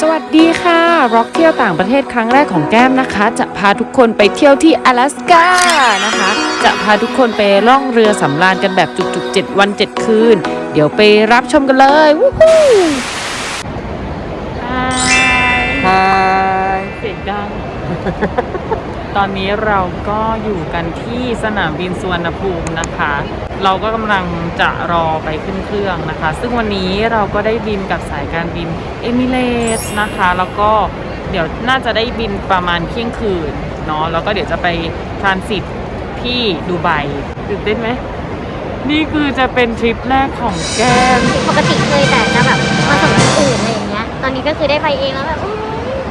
สวัสดีค่ะ ร็อกเที่ยวต่างประเทศครั้งแรกของแก้มนะคะ จะพาทุกคนไปเที่ยวที่阿拉斯กานะคะ จะพาทุกคนไปล่องเรือสำราญกันแบบจุกๆ 7 วัน 7 คืน เดี๋ยวไปรับชมกันเลยวู้ฮู้ฮาย ฮาย เสียงดัง ตอนนี้เราก็อยู่กันที่สนามบินสุวรรณภูมินะคะ เราก็กำลังจะรอไปขึ้นเครื่องนะคะ ซึ่งวันนี้เราก็ได้บินกับสายการบินเอมิเรตส์นะคะ แล้วก็เดี๋ยวน่าจะได้บินประมาณเที่ยงคืนเนาะแล้วก็เดี๋ยวจะไปทรานสิตที่ดูไบตื่นเต้นไหมนี่คือจะเป็นทริปแรกของแก้มปกติเคยแต่จะแบบมาส่งคนอื่นอะไรอย่างเงี้ย ตอนนี้ก็คือได้ไปเองแล้วแบบโอ้ย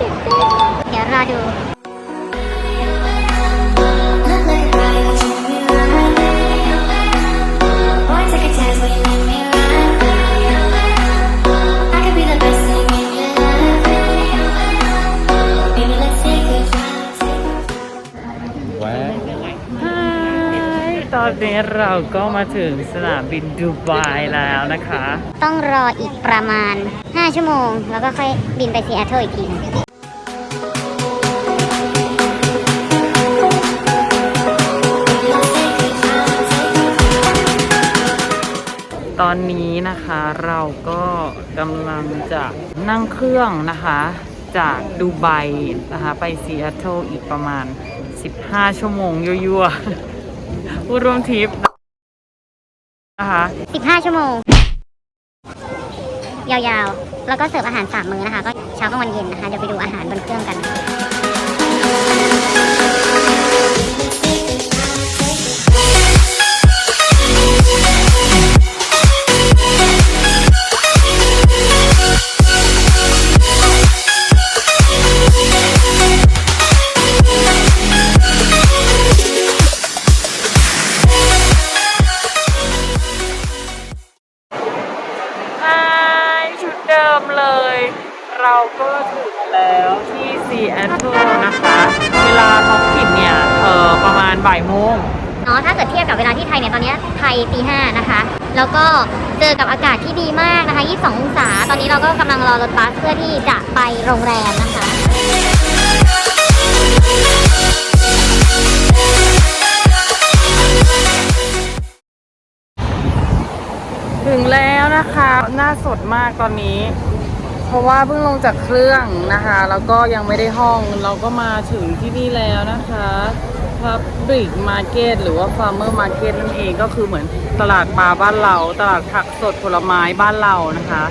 ตื่นเต้นเดี๋ยวรอดู อนนี้เราก็มาถึงสนามบินดูไบแล้วนะคะ ต้องรออีกประมาณ 5 ชั่วโมง แล้วก็ค่อยบินไปซีแอตเทิลอีกทีหนึงตอนนี้นะคะเราก็กำลังจะนั่งเครื่องนะคะ จากดูไบนะคะไปซีแอตเทิลอีกประมาณ 15 ชั่วโมงยั่วๆ ผู้ร่วมทริปนะคะ15 ชั่วโมง ยาวๆ แล้วก็เสิร์ฟอาหาร3มื้อนะคะ ก็เช้ากลางวันเย็นนะคะ เดี๋ยวไปดูอาหารบนเครื่องกัน ถึงแล้วนะคะ หน้าสดมากตอนนี้ เพราะว่าเพิ่งลงจากเครื่องนะคะ แล้วก็ยังไม่ได้ห้องเราก็มาถึงที่นี่แล้วนะคะ Public Market หรือว่า Farmer Market นั่นเองก็คือเหมือนตลาดปลาบ้านเรา ตลาดผักสดผลไม้บ้านเรานะคะ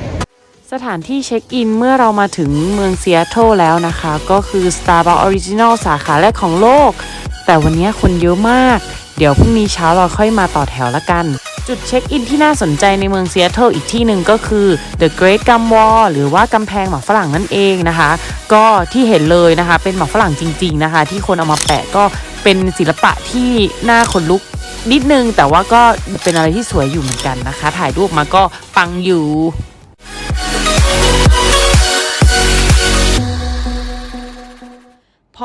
สถานที่เช็คอินเมื่อเรามาถึงเมืองเซีแอตเทิลแล้วนะคะ ก็คือ Starbucks Original สาขาแรกของโลก แต่วันนี้คนเยอะมาก เดี๋ยวพรุ่งนี้เช้าเราค่อยมาต่อแถวละกัน จุดเช็คอินที่น่าสนใจในเมืองซีแอตเทิลอีกที่หนึ่งก็คือ The Great Gum Wall หรือว่ากำแพงหมากฝรั่งนั่นเองนะคะ ก็ที่เห็นเลยนะคะ เป็นหมากฝรั่งจริง ๆนะคะ ที่คนเอามาแปะก็เป็นศิลปะที่น่าขนลุกนิดนึง แต่ว่าก็เป็นอะไรที่สวยอยู่เหมือนกันนะคะ ถ่ายรูปมาก็ปังอยู่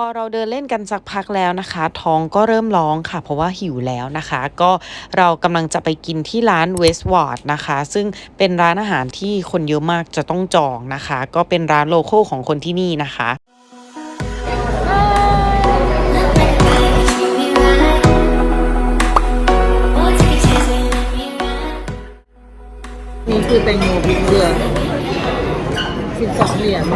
พอเราเดินเล่นกันสักพักแล้วนะคะ ท้องก็เริ่มร้องค่ะ เพราะว่าหิวแล้วนะคะ ก็เรากำลังจะไปกินที่ร้าน Westward นะคะ ซึ่งเป็นร้านอาหารที่คนเยอะมากจะต้องจองนะคะ ก็เป็นร้านโลโก้ของคนที่นี่นะคะนี่คือแตงโมพริกเกลือ12 เหรียญ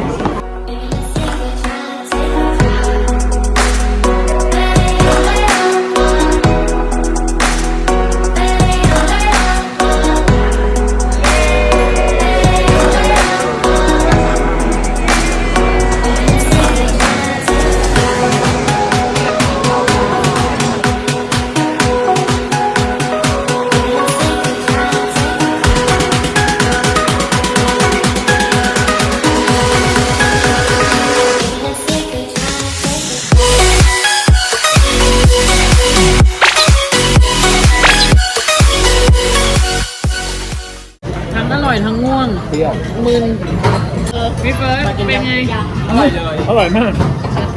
ร่อยมาก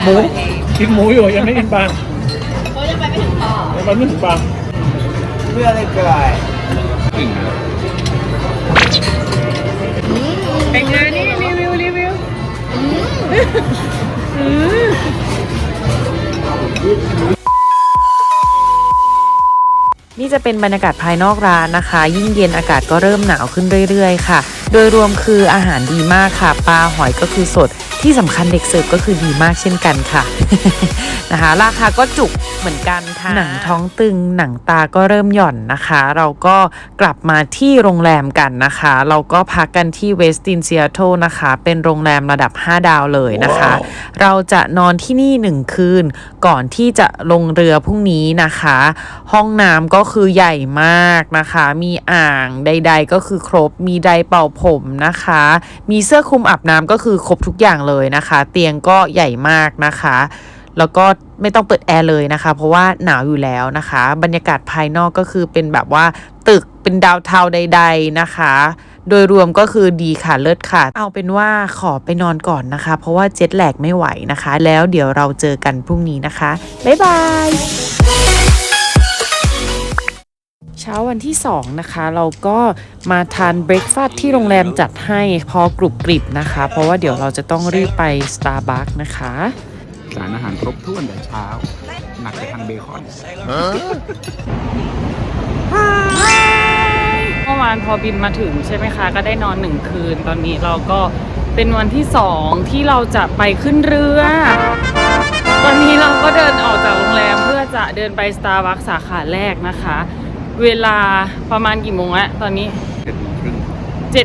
หมูกินหมูอยู่ยังไม่กินปลาเพราะยังไปไม่ถึงปลายังไปไม่ถึงปลาเพื่ออะไรเกิดเป็นไงนี่รีวิวรีวิวนี่จะเป็นบรรยากาศภายนอกร้านนะคะ ยิ่งเย็นอากาศก็เริ่มหนาวขึ้นเรื่อยๆ ค่ะ โดยรวมคืออาหารดีมากค่ะ ปลาหอยก็คือสดที่สำคัญเด็กเสิร์ฟก็คือดีมากเช่นกันค่ะนะคะ ราคาก็จุกเหมือนกันค่ะ หนังท้องตึงหนังตาก็เริ่มหย่อนนะคะ เราก็กลับมาที่โรงแรมกันนะคะ เราก็พักกันที่เวสตินเซียโตนะคะ เป็นโรงแรมระดับ 5 ดาวเลยนะคะเราจะนอนที่นี่หนึ่งคืน ก่อนที่จะลงเรือพรุ่งนี้นะคะ ห้องน้ำก็คือใหญ่มากนะคะ มีอ่างใด ๆ ก็คือครบมีไดร์เป่าผมนะคะ มีเสื้อคลุมอาบน้ำก็คือครบทุกอย่างเลยนะคะ เตียงก็ใหญ่มากนะคะ แล้วก็ไม่ต้องเปิดแอร์เลยนะคะ เพราะว่าหนาวอยู่แล้วนะคะ บรรยากาศภายนอกก็คือเป็นแบบว่าตึกเป็นดาวเทาใด ๆนะคะ โดยรวมก็คือดีค่ะเลิศค่ะ เอาเป็นว่าขอไปนอนก่อนนะคะ เพราะว่าเจ็ตแลกไม่ไหวนะคะ แล้วเดี๋ยวเราเจอกันพรุ่งนี้นะคะ บ๊ายบาย เช้าวันที่ 2 นะคะ เราก็มาทานเบรคฟาสต์ที่โรงแรมจัดให้พอกรุบกริบนะคะ เพราะว่าเดี๋ยวเราจะต้องรีบไป Starbucks นะคะสารอาหารครบถ้วนแต่เช้า หนักไปทางเบคอนเมื่อวานพอบินมาถึงใช่ไหมคะ ก็ได้นอนหนึ่งคืน ตอนนี้เราก็เป็นวันที่สองที่เราจะไปขึ้นเรือ ตอนนี้เราก็เดินออกจากโรงแรมเพื่อจะเดินไป Starbucks สาขาแรกนะคะ เวลาประมาณกี่โมงอะตอนนี้เจ็ดโมงครึ่ง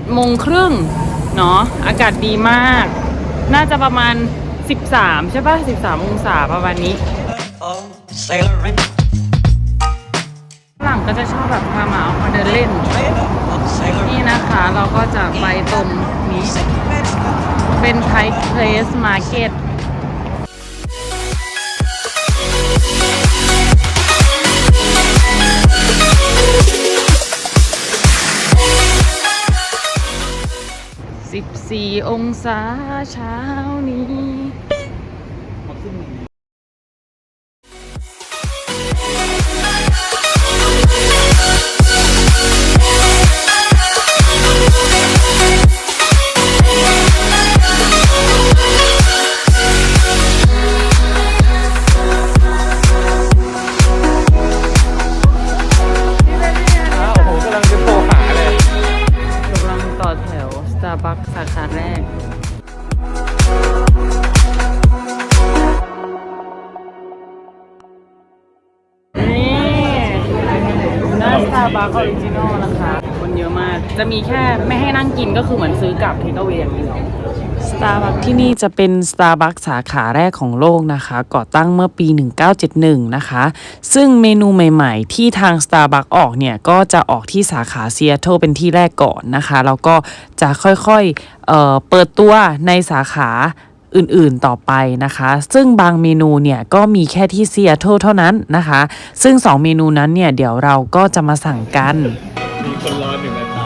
7โมงครึ่งเนาะอากาศดีมาก น่าจะประมาณ 13 ใช่ปะ13 องศาประมาณนี้ Oh, sailoring, ฝรั่งก็จะชอบแบบพาหมาออกมาเดินเล่น oh, sailoring. นี่นะคะเราก็จะไปตรงนี้ เป็น Thai Place Market 14 องศาเช้านี้ น้า Starbucks Original นะคะ คนเยอะมาก จะมีแค่ไม่ให้นั่งกินก็คือเหมือนซื้อกลับเทคเอา a y อย่างเดียว Starbucks ที่นี่จะเป็น Starbucks สาขาแรกของโลกนะคะ ก่อตั้งเมื่อปี 1971 นะคะ ซึ่งเมนูใหม่ๆ ที่ทาง Starbucks ออกเนี่ย ก็จะออกที่สาขาเซีแอตเทิลเป็นที่แรกก่อนนะคะ แล้วก็จะค่อยๆเเปิดตัวในสาขา อื่นๆต่อไปนะคะ ซึ่งบางเมนูเนี่ยก็มีแค่ที่ซีแอตเทิลเท่านั้นนะคะ ซึ่ง 2 เมนูนั้นเนี่ยเดี๋ยวเราก็จะมาสั่งกัน มีคนรอหนึ่งนาที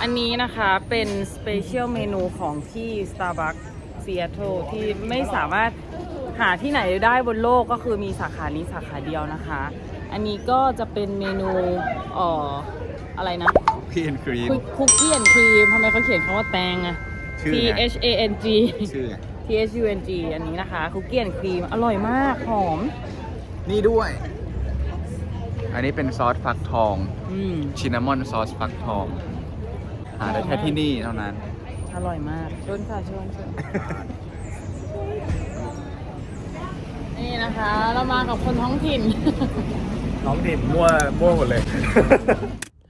อันนี้นะคะเป็นสเปเชียลเมนูของที่ Starbucks Seattle ที่ไม่สามารถ หาที่ไหนได้บนโลกก็คือมีสาขานี้สาขาเดียวนะคะ อันนี้ก็จะเป็นเมนูเอ่ออะไรนะพี่เอ็นครีมคุกกี้แอนครีมทำไมเขาเขียนคำว่าแตงอะชื่อ T ไง H A N G ชื่อ T H U N G อันนี้นะคะคุกกี้แอนครีมอร่อยมากหอม นี่ด้วย อันนี้เป็นซอสฟักทอง อืม ชินนามอนซอสฟักทอง หาได้แค่ที่นี่เท่านั้น อร่อยมากชนค่ะชนชน นี่นะคะ เรามากับคนท้องถิ่น น้องถิ่นมั่วมั่วหมดเลย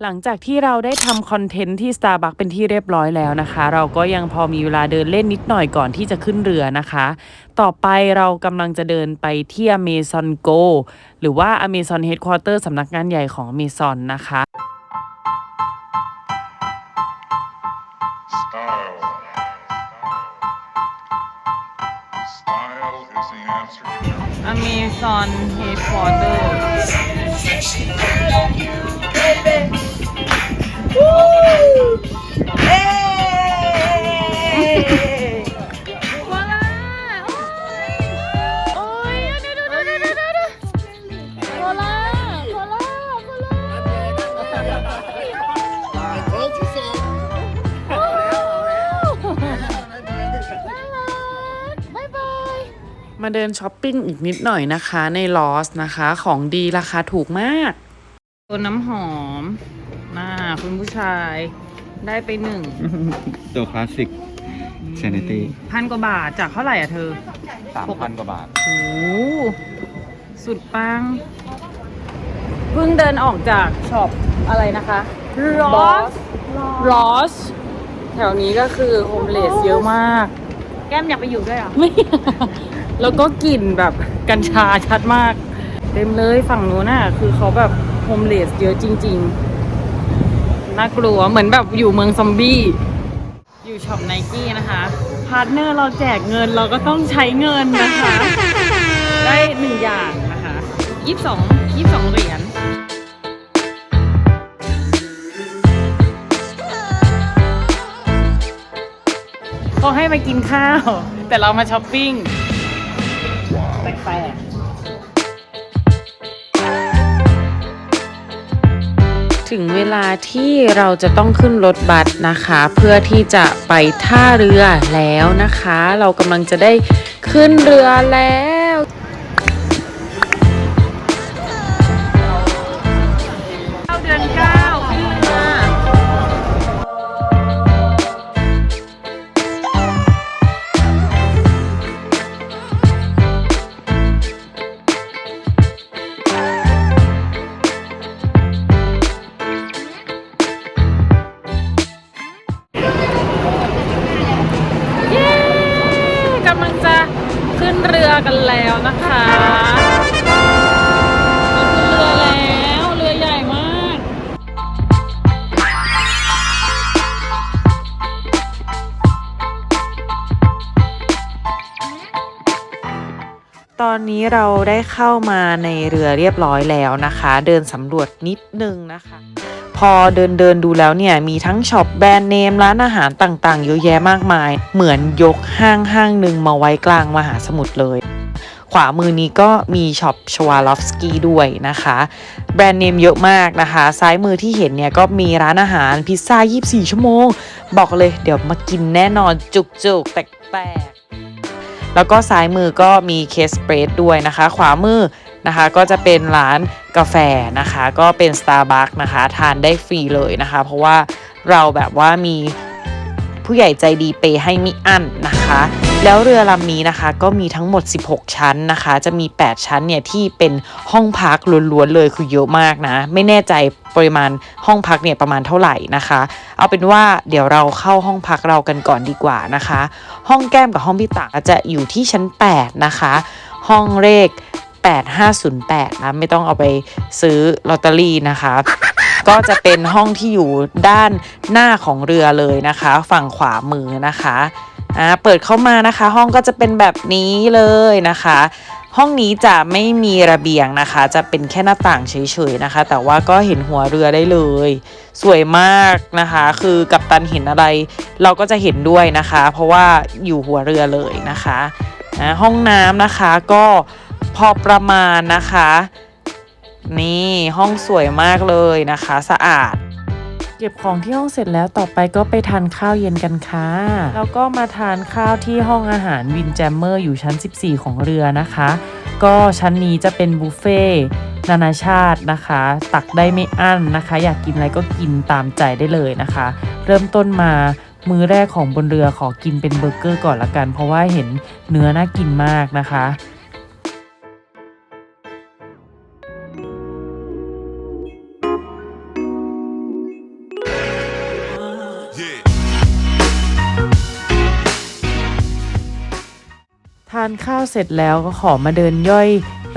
หลังจากที่เราได้ทำคอนเทนต์ที่ Starbucks เป็นที่เรียบร้อยแล้วนะคะ เราก็ยังพอมีเวลาเดินเล่นนิดหน่อยก่อนที่จะขึ้นเรือนะคะ ต่อไปเรากำลังจะเดินไปที่ Amazon Go หรือว่า Amazon Headquarter สำนักงานใหญ่ของ Amazon นะคะ to everything. Amazon Headquarter มาเดินช้อปปิ้งอีกนิดหน่อยนะคะในลอสนะคะ ของดีราคาถูกมากตัวน้ำหอมน่าคุณผู้ชายได้ไปหนึ่งตัวคลาสสิก Sanity พันกว่าบาทจากเท่าไหร่อะเธอสามพันกว่าบาทโอ้โหสุดปังเพิ่งเดินออกจากช็อปอะไรนะคะ Ross Ross แถวนี้ก็คือโฮมเลสเยอะมาก แก้มอยากไปอยู่ด้วยเหรอไม่ แล้วก็กลิ่นแบบกัญชาชัดมาก เต็มเลยฝั่งนู้นน่ะ คือเขาแบบโฮมเลสเยอะจริง ๆ น่ากลัวเหมือนแบบอยู่เมืองซอมบี้ อยู่ช็อปไนกี้นะคะ พาร์ทเนอร์เราแจกเงินเราก็ต้องใช้เงินนะคะ ได้หนึ่งอย่างนะคะยี่สองยี่สิบสองเหรียญเขาให้มากินข้าว แต่เรามาช้อปปิ้ง แปลกถึงเวลาที่เราจะต้องขึ้นรถบัสนะคะ เพื่อที่จะไปท่าเรือแล้วนะคะ เรากำลังจะได้ขึ้นเรือแล้ว อนนี้เราได้เข้ามาในเรือเรียบร้อยแล้วนะคะ เดินสำรวจนิดนึงนะคะ พอเดินเดินดูแล้วเนี่ย มีทั้งช็อปแบรนด์เนมร้านอาหารต่างๆเยอะแยะมากมาย เหมือนยกห้างห้างหนึ่งมาไว้กลางมหาสมุทรเลย ขวามือนี้ก็มีช็อปชวาลอฟสกี้ด้วยนะคะ แบรนด์เนมเยอะมากนะคะ ซ้ายมือที่เห็นเนี่ยก็มีร้านอาหารพิซซ่า 24 ชั่วโมง บอกเลยเดี๋ยวมากินแน่นอนจุกๆแปลกๆ แล้วก็ซ้ายมือก็มีเคสเปรดด้วยนะคะ ขวามือนะคะก็จะเป็นร้านกาแฟนะคะ ก็เป็น Starbucks นะคะ ทานได้ฟรีเลยนะคะ เพราะว่าเราแบบว่ามี ผู้ใหญ่ใจดีเปย์ให้มิอั้นนะคะ แล้วเรือลำนี้นะคะก็มีทั้งหมด 16 ชั้นนะคะ จะมี 8 ชั้นเนี่ยที่เป็นห้องพักล้วนๆเลยคือเยอะมากนะ ไม่แน่ใจปริมาณห้องพักเนี่ยประมาณเท่าไหร่นะคะ เอาเป็นว่าเดี๋ยวเราเข้าห้องพักเรากันก่อนดีกว่านะคะ ห้องแก้มกับห้องพี่ตาจะอยู่ที่ชั้น 8 นะคะ ห้องเลข8508นะไม่ต้องเอาไปซื้อลอตเตอรี่นะคะ ก็จะเป็นห้องที่อยู่ด้านหน้าของเรือเลยนะคะ ฝั่งขวามือนะคะอ่าเปิดเข้ามานะคะ ห้องก็จะเป็นแบบนี้เลยนะคะ ห้องนี้จะไม่มีระเบียงนะคะ จะเป็นแค่หน้าต่างเฉยๆนะคะ แต่ว่าก็เห็นหัวเรือได้เลย สวยมากนะคะ คือกัปตันเห็นอะไร เราก็จะเห็นด้วยนะคะ เพราะว่าอยู่หัวเรือเลยนะคะห้องน้ำนะคะก็พอประมาณนะคะ นี่ห้องสวยมากเลยนะคะ สะอาด เก็บของที่ห้องเสร็จแล้วต่อไปก็ไปทานข้าวเย็นกันค่ะ แล้วก็มาทานข้าวที่ห้องอาหารวินแจมเมอร์อยู่ชั้น 14 ของเรือนะคะ ก็ชั้นนี้จะเป็นบุฟเฟ่ต์นานาชาตินะคะ ตักได้ไม่อั้นนะคะ อยากกินอะไรก็กินตามใจได้เลยนะคะ เริ่มต้นมามื้อแรกของบนเรือขอกินเป็นเบอร์เกอร์ก่อนละกัน เพราะว่าเห็นเนื้อน่ากินมากนะคะานข้าวเสร็จแล้วก็ขอมาเดินย่อย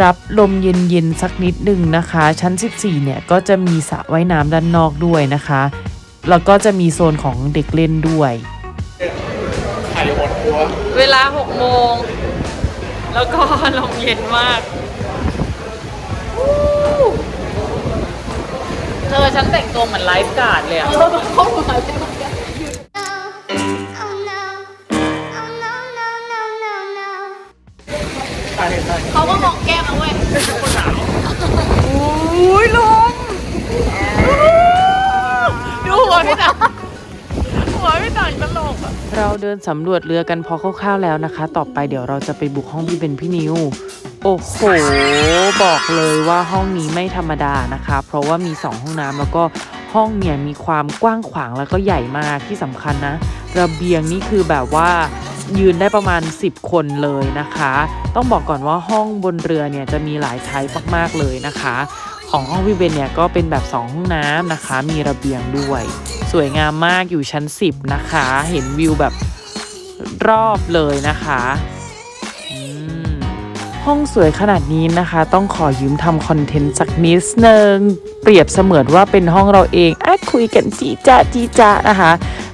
รับลมเย็นๆสักนิดหนึ่งนะคะ ชั้น 14 เนี่ยก็จะมีสระว่ายน้ำด้านนอกด้วยนะคะ แล้วก็จะมีโซนของเด็กเล่นด้วย เวลา 6 โมง แล้วก็ลมเย็นมาก เธอฉันแต่งตัวเหมือนไลฟ์การ์ดเลยอะ Oh no. Oh no. เขาก็มองแก้มเอาเว้ยอุ้ยลุงดูหัวพี่ต่างหัวพี่ต่างตลกอะเราเดินสำรวจเรือกันพอคร่าวๆแล้วนะคะ ต่อไปเดี๋ยวเราจะไปบุกห้องพี่เบนพี่นิว โอ้โห บอกเลยว่าห้องนี้ไม่ธรรมดานะคะ เพราะว่ามี 2 ห้องน้ำแล้วก็ห้องเนี่ยมีความกว้างขวางแล้วก็ใหญ่มากที่สำคัญนะ ระเบียงนี่คือแบบว่า ยืนได้ประมาณ 10 คนเลยนะคะ ต้องบอกก่อนว่าห้องบนเรือเนี่ยจะมีหลายไทป์มากๆเลยนะคะ ของห้องพี่เบนเนี่ยก็เป็นแบบ 2 ห้องน้ำนะคะ มีระเบียงด้วย สวยงามมากอยู่ชั้น 10 นะคะ เห็นวิวแบบรอบเลยนะคะห้องสวยขนาดนี้นะคะ ต้องขอยืมทำคอนเทนต์สักนิดนึง เปรียบเสมือนว่าเป็นห้องเราเองอะคุยกันจีจ้าจีจ้านะคะ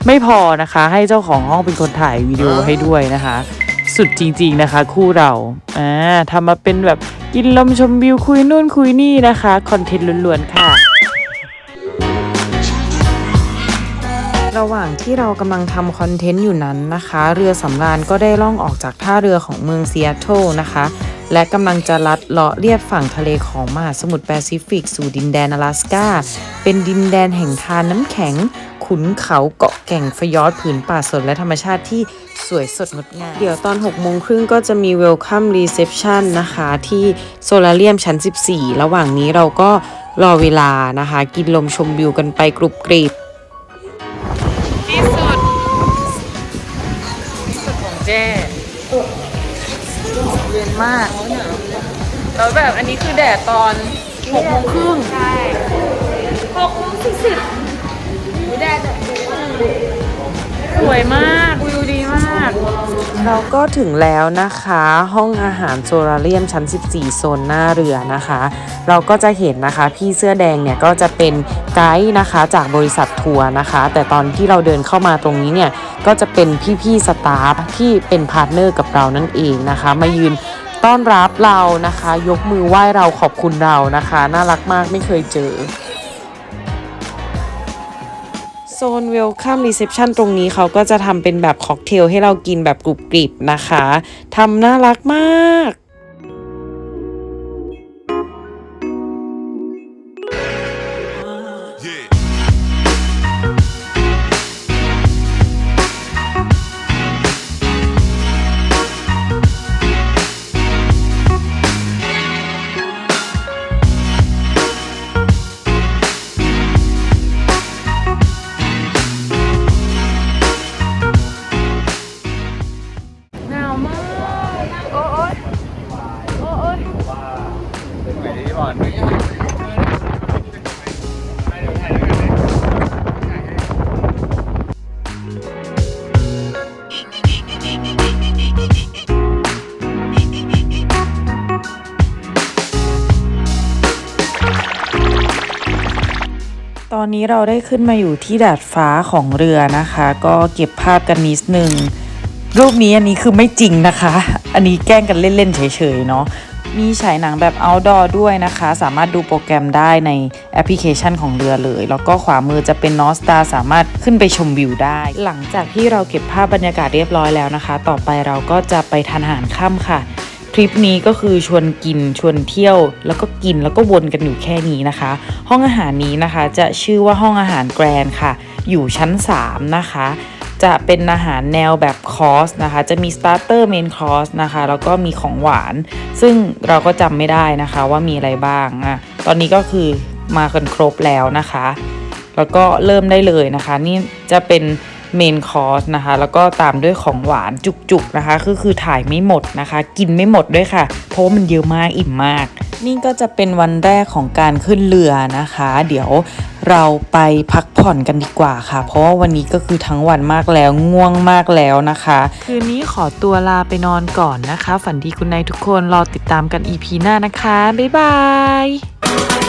ไม่พอนะคะให้เจ้าของห้องเป็นคนถ่ายวิดีโอให้ด้วยนะคะ สุดจริง ๆนะคะ คู่เราอ่าทำมาเป็นแบบกินลมชมวิวคุยนู่นคุยนี่นะคะคอนเทนต์ล้วนๆค่ะ ระหว่างที่เรากำลังทำคอนเทนต์อยู่นั้นนะคะ เรือสำราญก็ได้ล่องออกจากท่าเรือของเมืองซีแอตเทิลนะคะ และกำลังจะลัดเลาะเลียบฝั่งทะเลของมหาสมุทรแปซิฟิก สู่ดินแดน阿拉สกาเป็นดินแดนแห่งทานน้ำแข็ง ขุนเขาเกาะแก่งฟยอร์ดผืนป่าสดและธรรมชาติที่สวยสดงดงาม เดี๋ยวตอน6โมงครึ่งก็จะมี Welcome Reception นะคะ ที่โซลาเรียมชั้น 14 ระหว่างนี้เราก็รอเวลานะคะ กินลมชมวิวกันไปกรุบกรีบที่สุดที่สุดของเจ้เย็นมากแล้วแบบอันนี้คือแดดตอนหกโมงครึ่งใช่หกโมงสี่สิบแดด สวยมากวิวดีมาก เราก็ถึงแล้วนะคะ ห้องอาหารโซลาเรียมชั้น 14 โซนหน้าเรือนะคะ เราก็จะเห็นนะคะพี่เสื้อแดงเนี่ยก็จะเป็นไกด์นะคะจากบริษัททัวร์นะคะ แต่ตอนที่เราเดินเข้ามาตรงนี้เนี่ยก็จะเป็นพี่ๆสตาฟที่เป็นพาร์ทเนอร์กับเรานั่นเองนะคะ มายืนต้อนรับเรานะคะ ยกมือไหว้เราขอบคุณเรานะคะ น่ารักมากไม่เคยเจอ โซนเวลคัมรีเซพชันตรงนี้เขาก็จะทำเป็นแบบค็อกเทลให้เรากินแบบกรุบกริบนะคะทำน่ารักมาก นนี้เราได้ขึ้นมาอยู่ที่ดาดฟ้าของเรือนะคะ ก็เก็บภาพกันนิดนึง รูปนี้อันนี้คือไม่จริงนะคะ อันนี้แกล้งกันเล่น ๆ เฉย ๆ เนาะมีฉายหนังแบบ outdoor ด้วยนะคะ สามารถดูโปรแกรมได้ในแอปพลิเคชันของเรือเลย แล้วก็ขวามือจะเป็น North Star สามารถขึ้นไปชมวิวได้ หลังจากที่เราเก็บภาพบรรยากาศเรียบร้อยแล้วนะคะ ต่อไปเราก็จะไปทานอาหารค่ำค่ะ ทริปนี้ก็คือชวนกินชวนเที่ยว แล้วก็กินแล้วก็วนกันอยู่แค่นี้นะคะ ห้องอาหารนี้นะคะจะชื่อว่าห้องอาหารแกรนค่ะ อยู่ชั้น 3 นะคะ จะเป็นอาหารแนวแบบคอร์สนะคะ จะมีสตาร์เตอร์เมนคอร์สนะคะ แล้วก็มีของหวาน ซึ่งเราก็จำไม่ได้นะคะว่ามีอะไรบ้างอะตอนนี้ก็คือมากันครบแล้วนะคะ แล้วก็เริ่มได้เลยนะคะ นี่จะเป็น เมนคอร์สนะคะ แล้วก็ตามด้วยของหวานจุกๆนะคะคือคือถ่ายไม่หมดนะคะ กินไม่หมดด้วยค่ะ เพราะมันเยอะมากอิ่มมาก นี่ก็จะเป็นวันแรกของการขึ้นเรือนะคะ เดี๋ยวเราไปพักผ่อนกันดีกว่าค่ะ เพราะว่าวันนี้ก็คือทั้งวันมากแล้วง่วงมากแล้วนะคะ คืนนี้ขอตัวลาไปนอนก่อนนะคะ ฝันดีคุณนายทุกคนรอติดตามกัน EP หน้านะคะ บ๊ายบาย